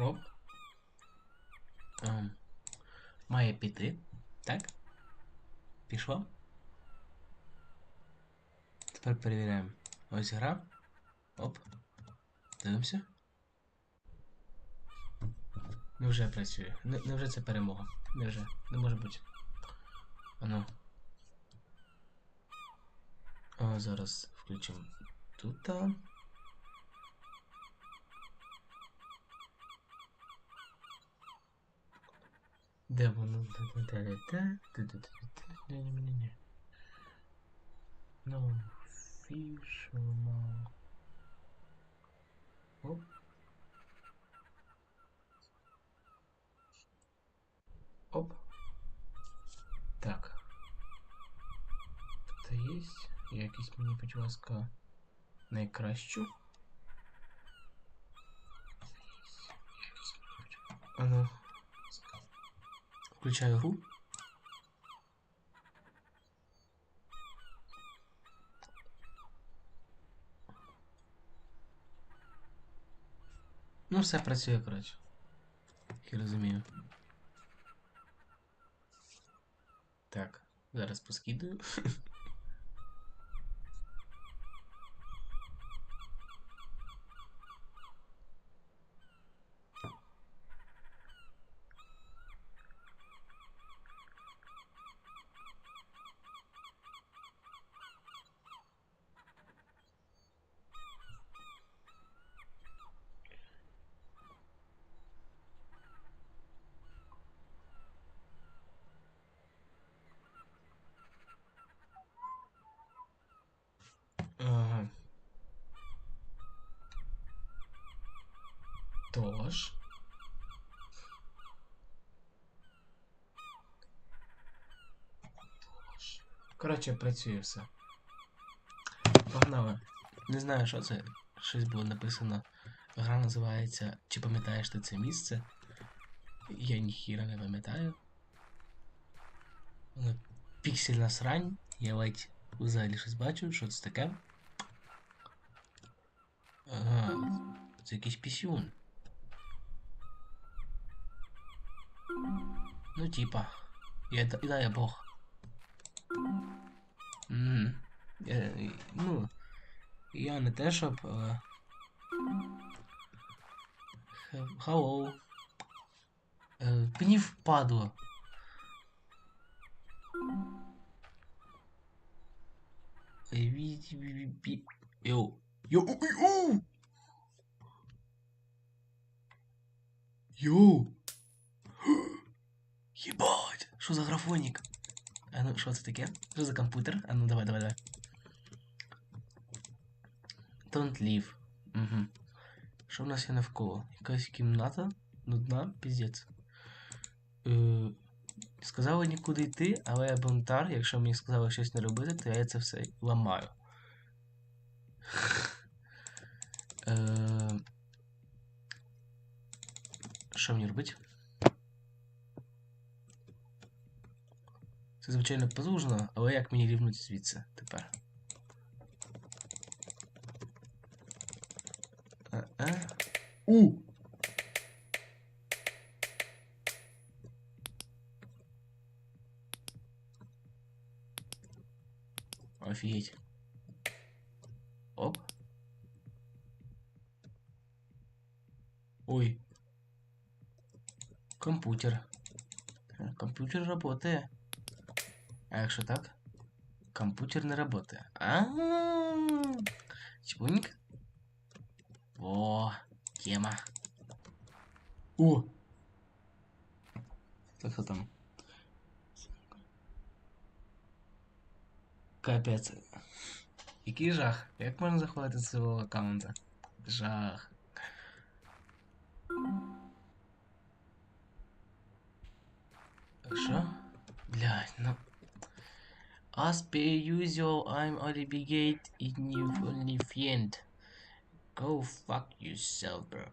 Оп. Ем, має піти. Так? Пішло? Тепер перевіряємо. Ось гра. Оп. Дивимося. Невже працює? Не- Невже це перемога? Невже? Не може бути. Ану. О, зараз включимо тут. Де воно? Ні-ні-ні. No fisherman. Оп. Оп. Так. Тут є якісь мені, будь ласка, найкращу. Ану. Включаю гру. Ну, все працює, коротше. Я розумію. Так, зараз поскидаю. Тож. Тож. Коротше, працює все. Погнали. Не знаю, що це. Щось було написано. Гра називається Чи пам'ятаєш ти це місце? Я ніхіра не пам'ятаю. Воно Піксельна срань. Я ледь взагалі щось бачу, що це таке. Ага, це якийсь пісюн. Ну, типа. Я, да, да, я бог. Угу. Я, ну, я не те, щоб. але... Хе- Hello. Е, Мені впадло. Ей, ві- ві- ві- ві- Йоу. Йоу. ой, оу! Йоу. Єбать. Що за графонік? А ну, що це таке? Що за комп'ютер? А ну, давай, давай, давай. Don't leave. Угу. Що в нас є навколо? Якась кімната? Нудна, піздець. Е, сказали нікуди йти, але я бунтар, якщо мені сказали щось не робити, то я це все ламаю. Е, Що мені робити? Це звичайно позужно, але як мені рівнути звідси тепер? А-а. У! Офигеть. Оп. Ой. Компьютер. Э, Компьютер работает. А якщо так? Компьютер не работает. А, Чпуньк. О, тема. О! Так що там? Капець. Який жах? Як можна заходити з свого аккаунта? Жах. Що? Блядь, ну. As per usual, I'm Olivigate in new only friend. Go fuck yourself, bro.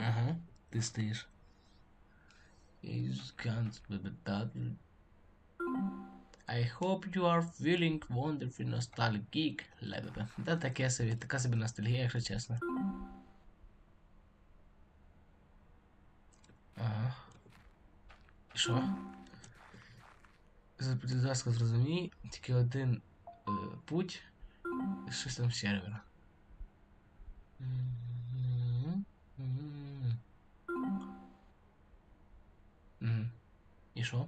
Ага, ти стоїш. You can't be the dog. I hope you are feeling wonderful nostalgic. Лебебе. Да таке собі, така собі ностальгія, якщо чесно. що? З- Будь ласка, зрозумій, тільки один е, путь. Щось там сервера. Мгм. Мгм. Мгм. І що?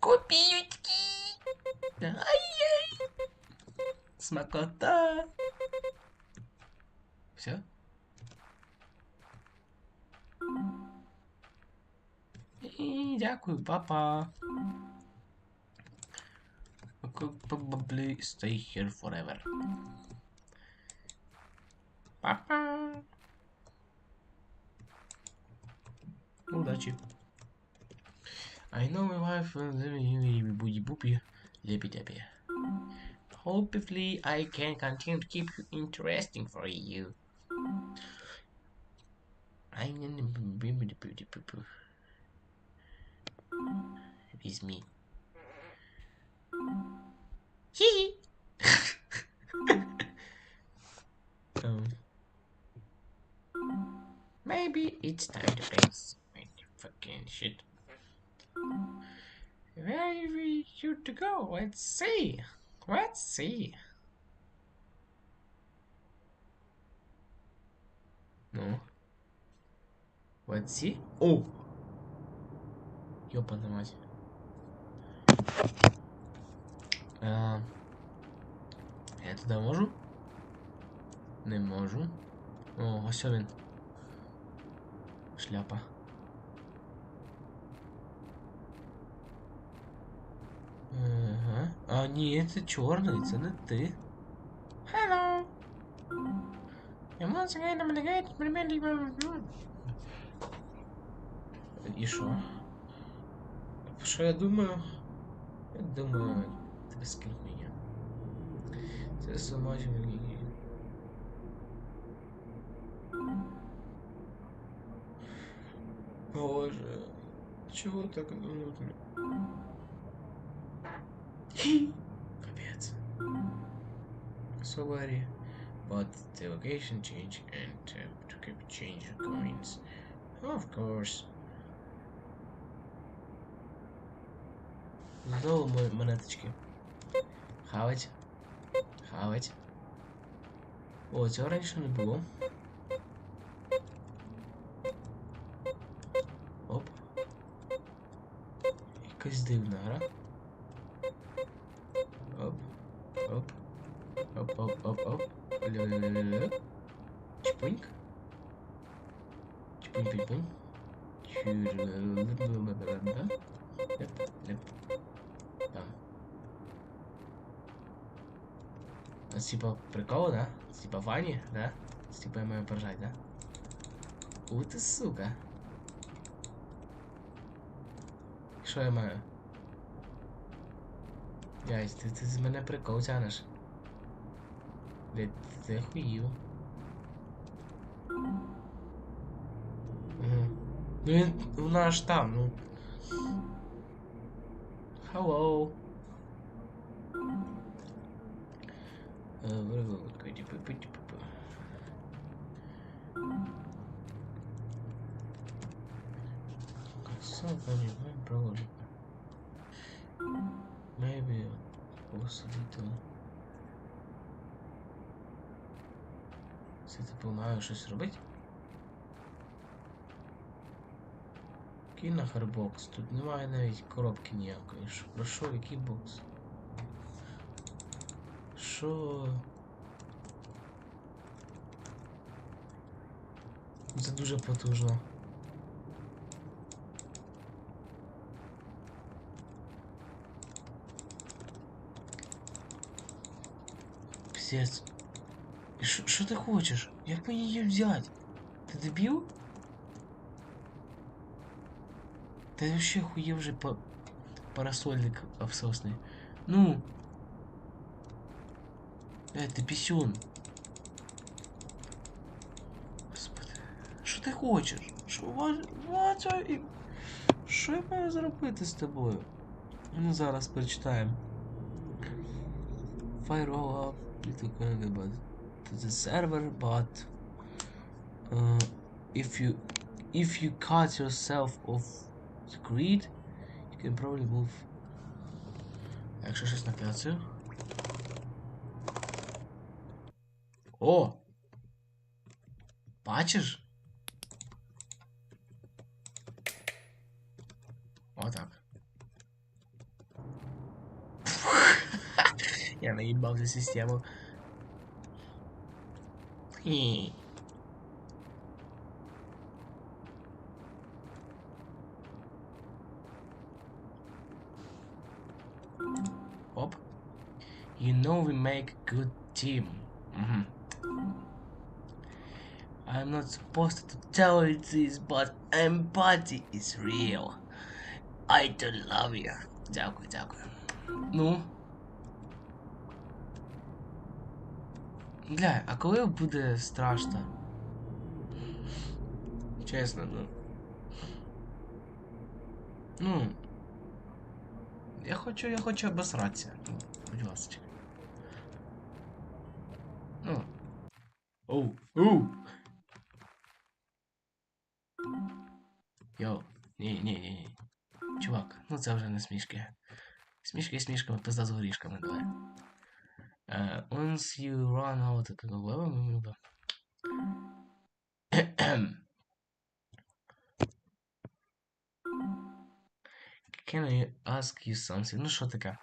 Копійки! Ай-яй! Смакота! Все? дякую, папа. Could probably stay here forever. Папа. Удачи. I know my wife will booty boopy lippy dappy. Hopefully I can continue to keep you interesting for you. I It's me. Hee um, maybe it's time to face my fucking shit. Where are we should to go? Let's see. Let's see. No. Let's see. Oh! Ёбаная мать. А, я туди можу? Не можу. О, ось він. Шляпа. Ага. А, ні, це чорний, це не ти. Hello. I'm once again I'm the great І що? Що я думаю? Я думаю, ти скинь мене. Це сумачі мені. Боже, чого так нудно? Капец. Sorry, but the location change and uh, to keep change your coins. Of course. Знову монеточки. Хавать. Хавать. О, цього раніше не було. Оп. Якась дивна гра. Это типа прикол, да? Типа Вани, да? Типа я маю поржать, да? У ти сука. Що я маю? Ясь, ти, ти з мене прикол тянеш. Де ти охуїв. Угу. Ну він вона аж там, ну. Hello. Put? So funny, my bro. Maybe also little. Це типу маю щось робити? Бокс. Тут немає навіть коробки ніякої. Про що, який бокс? Що? Це дуже потужно. Псец. Що що ти хочеш? Як мені її взяти? Ти дебіл? Ты вообще хуев же по парасольник обсосный. Ну. Э, ты писюн. Господи. Що ти хочеш? Що вот, і... Що я маю зробити з тобою? Ну, зараз прочитаємо. Firewall up, little connected but to the server, but uh, if you if you cut yourself off the grid, you can probably move. А Якщо щось накляцаю. О! Бачиш? Отак. Я наїбав за систему. Хі. Оп. You know we make good team. Мгм. I'm not supposed to tell you this, but empathy is real. I do love you. Дякую, дякую. Ну. Бля, а коли буде страшно? Чесно, ну. Ну. Я хочу, я хочу обосратися. Ну, будь ласка. Ну. Оу, оу. Йоу. Ні, ні, ні, ні. Чувак, ну це вже не смішки. Смішки смішками, пизда з горішками, давай. Uh, once you run out of the level, Can I ask you something? Ну що таке?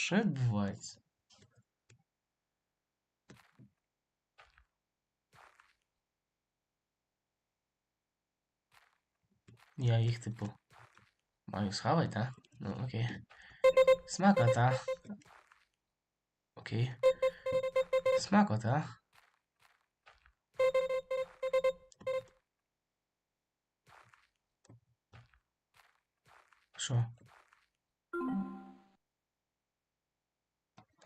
Що відбувається? Я їх, типу, маю схавати, а? Ну, окей. Смакота. Окей. Смакота. Що?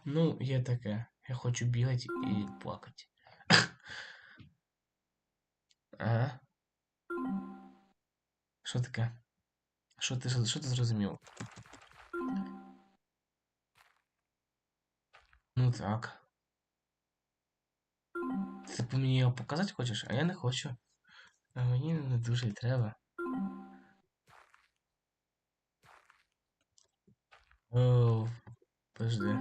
Ну, є таке. Я хочу бігати і плакати. Ага. Що таке? Що ти, що ти зрозумів? Ну так. Ти типу мені його показати хочеш, а я не хочу. А мені не дуже й треба. О, подожди.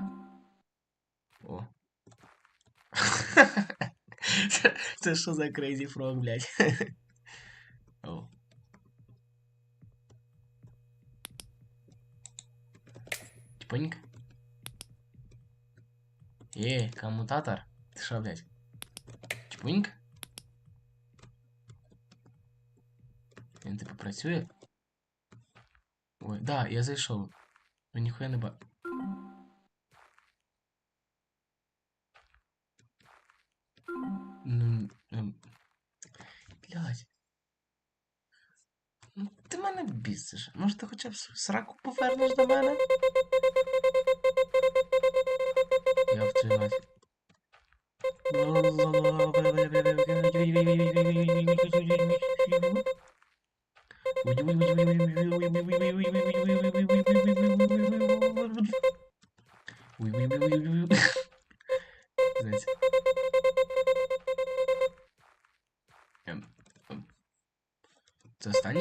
Це, це що за crazy frog, блядь? О. Типонька. Е, коммутатор. Ты шо, блядь? Типонька? Він типу працює? Ой, да, я зайшов. Ну ніхуя не ба. Сраку повернеш до мене? Я в твою мать. Знаете.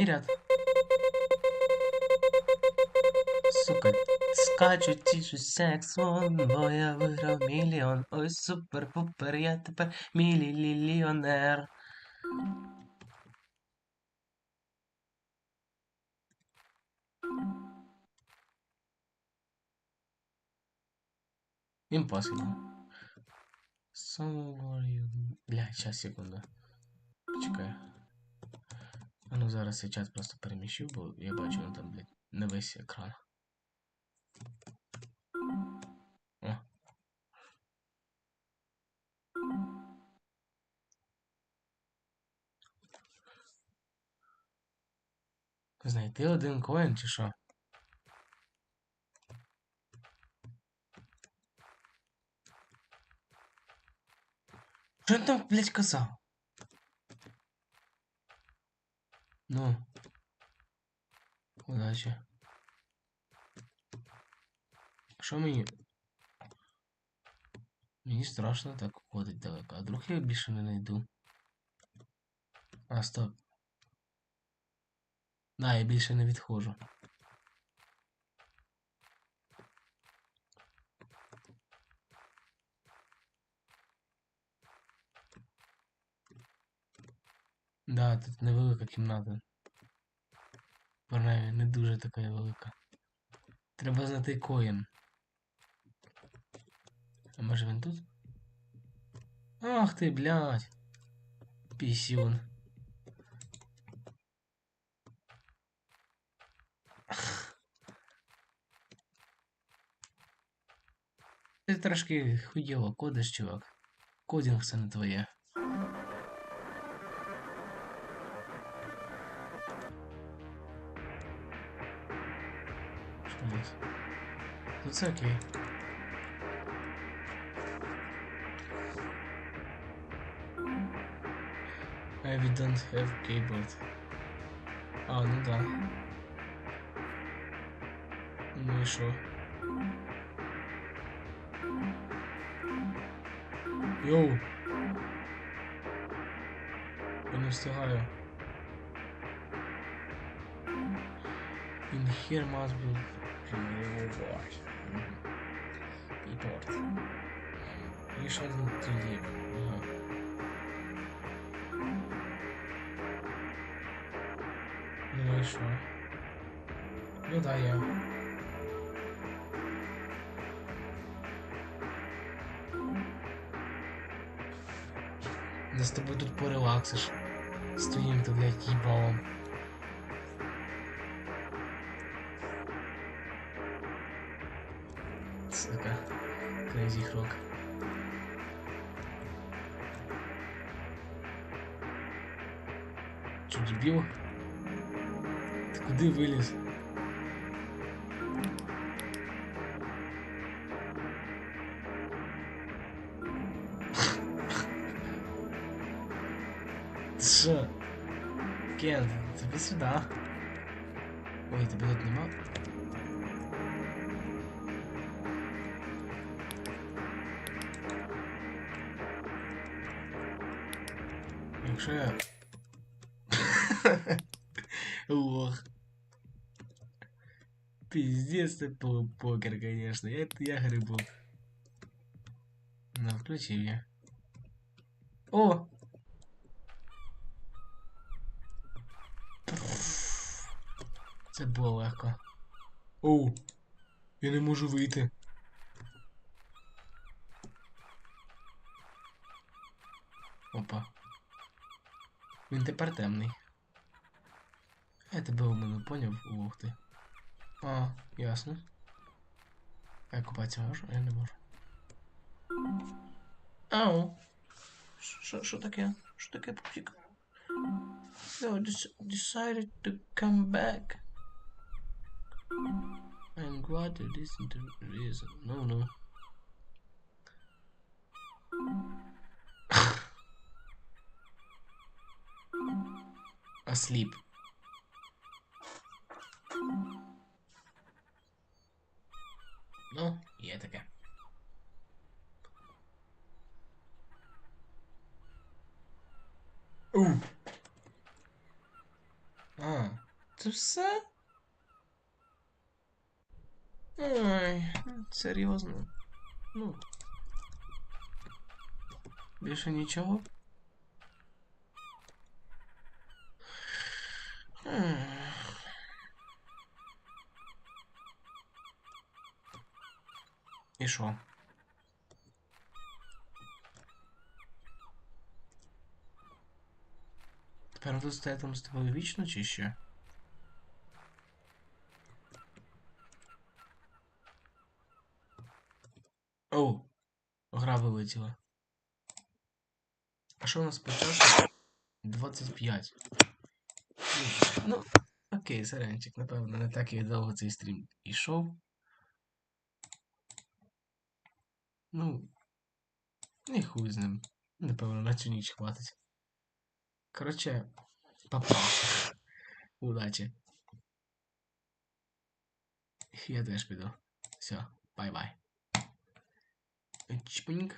Ряд. скачу, тішу сексон, бо я виграв мільйон. Ой, супер-пупер, я тепер міліліонер. Impossible. Somebody... Бля, сейчас, секунду. Почекай. А ну зараз я чат просто переміщу, бо я бачу, ну там, блядь, не весь екран. Знайти один коін чи що? Що він там, блядь, казав? Ну. удачи. Що мені? Мені страшно так ходить далеко. А вдруг я більше не знайду. А, стоп. Да, я більше не відходжу. Да, тут невелика кімната. Принаймні, не дуже така велика. Треба знайти коїн. А може він тут? Ах ти, блядь. Пісюн. Ти трошки хуйово кодиш, чувак. Кодінг це не твоє. Що тут? Тут це окей. I don't have keyboard. А, ну да. Ну і що? Йоу! Я не встигаю. In here must be reward. Keyboard. І ще тоді. wyszło. Nie daję. Да с тобой тут порелаксишь. Стоим ты, блядь, ебалом. Це така crazy хрок. Чудебил? Куди виліз? Що? Кент, тобі сюди. Ой, тебе тут нема. Якщо я... Лох. Пиздец, по- покер, конечно. Это я грибу. Ну, включив я. О! Це було легко. Оу! Я не можу вийти. Опа. Він тепер темний. Я тебе у мене поняв, ух ти. А, ясно. А я купатися можу? Я не можу. Ау. Що, що таке? Що таке, пупсик? No, des- decided to come back. I'm glad to listen to reason. No, no. Asleep. Ну, є таке. У. А, це все? Ой, серйозно. Ну. Більше нічого? М. І що? Тепер тут стоятиму з тобою вічно чи що? Оу, гра вилетіла. А що у нас по часу? 25. Ну, Окей, сорянчик, напевно, не так і довго цей стрім ішов. Ну, і хуй з ним. Напевно, на цю ніч хватить. Коротше, папа. Удачі. Я теж піду. Все, бай-бай. Чпиньк.